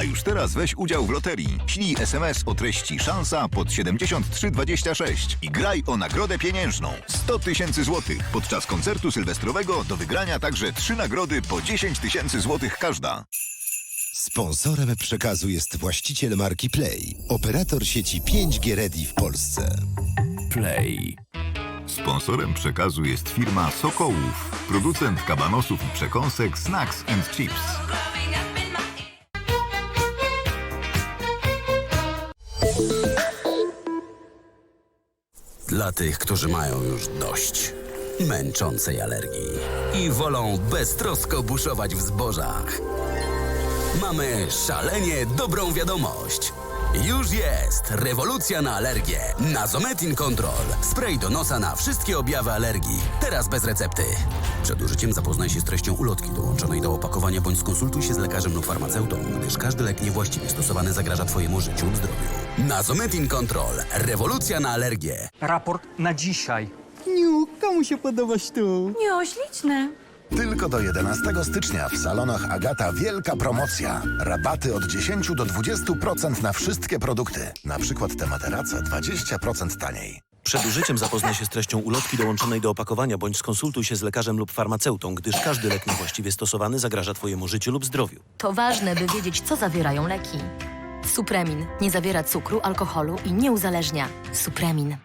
A już teraz weź udział w loterii. Ślij SMS o treści szansa pod 7326 i graj o nagrodę pieniężną 100 tysięcy złotych. Podczas koncertu sylwestrowego do wygrania także trzy nagrody po 10 tysięcy złotych każda. Sponsorem przekazu jest właściciel marki Play, operator sieci 5G Ready w Polsce. Play. Sponsorem przekazu jest firma Sokołów, producent kabanosów i przekąsek Snacks and Chips. Dla tych, którzy mają już dość męczącej alergii i wolą beztrosko buszować w zbożach. Mamy szalenie dobrą wiadomość. Już jest rewolucja na alergię. Nazometin Control. Spray do nosa na wszystkie objawy alergii. Teraz bez recepty. Przed użyciem zapoznaj się z treścią ulotki dołączonej do opakowania bądź skonsultuj się z lekarzem lub farmaceutą, gdyż każdy lek niewłaściwie stosowany zagraża Twojemu życiu lub zdrowiu. Nazometin Control. Rewolucja na alergię. Raport na dzisiaj. Niu, komu się podoba tu? Jo, śliczne. Tylko do 11 stycznia w salonach Agata wielka promocja. Rabaty od 10 do 20% na wszystkie produkty. Na przykład te materace 20% taniej. Przed użyciem zapoznaj się z treścią ulotki dołączonej do opakowania bądź skonsultuj się z lekarzem lub farmaceutą, gdyż każdy lek niewłaściwie stosowany zagraża Twojemu życiu lub zdrowiu. To ważne, by wiedzieć, co zawierają leki. Supremin. Nie zawiera cukru, alkoholu i nie uzależnia. Supremin.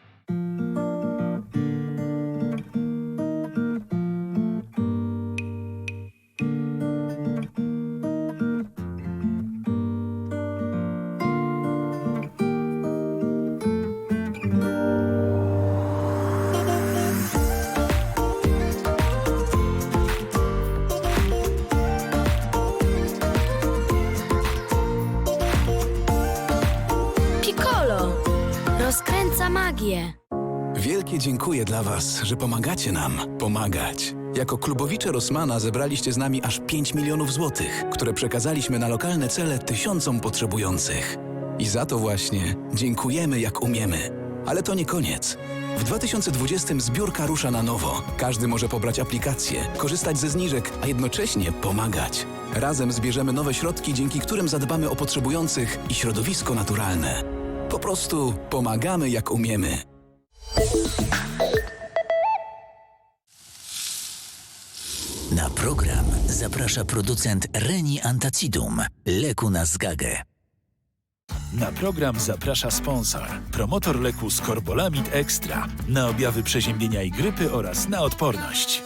Rozkręca magię. Wielkie dziękuję dla Was, że pomagacie nam pomagać. Jako klubowicze Rosmana zebraliście z nami aż 5 milionów złotych, które przekazaliśmy na lokalne cele tysiącom potrzebujących. I za to właśnie dziękujemy jak umiemy. Ale to nie koniec. W 2020 zbiórka rusza na nowo. Każdy może pobrać aplikację, korzystać ze zniżek, a jednocześnie pomagać. Razem zbierzemy nowe środki, dzięki którym zadbamy o potrzebujących i środowisko naturalne. Po prostu pomagamy jak umiemy. Na program zaprasza producent Reni Antacidum, leku na zgagę. Na program zaprasza sponsor, promotor leku Scorbolamid Extra na objawy przeziębienia i grypy oraz na odporność.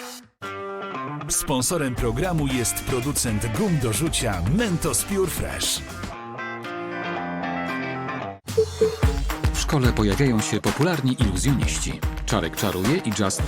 Sponsorem programu jest producent gum do rzucia Mentos Pure Fresh. W szkole pojawiają się popularni iluzjoniści. Czarek czaruje i Just Edit